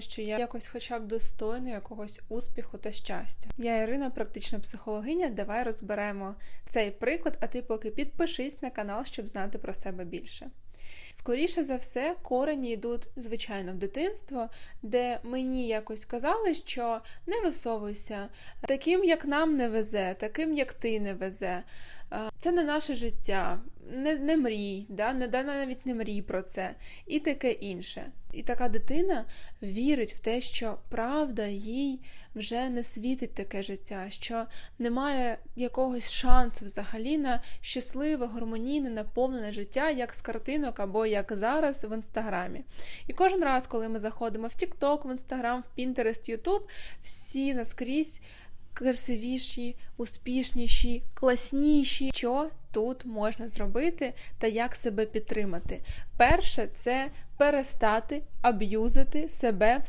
що я якось хоча б достойна якогось успіху та щастя. Я Ірина, практична психологиня. Давай розберемо цей приклад, а ти поки підпишись на канал, щоб знати про себе більше. Скоріше за все, корені йдуть, звичайно, в дитинство, де мені якось казали, що не висовуйся, таким, як нам не везе, таким, як ти не везе. Е, Це не наше життя, не, не мрій, да? не да, навіть не мрій про це, і таке інше. І така дитина вірить в те, що правда їй вже не світить таке життя, що немає якогось шансу взагалі на щасливе, гармонійне, наповнене життя, як з картинок або як зараз в інстаграмі. І кожен раз, коли ми заходимо в TikTok, в Інстаграм, в Pinterest, YouTube, всі наскрізь красивіші, успішніші, класніші. Що тут можна зробити та як себе підтримати? Перше, це перестати аб'юзити себе в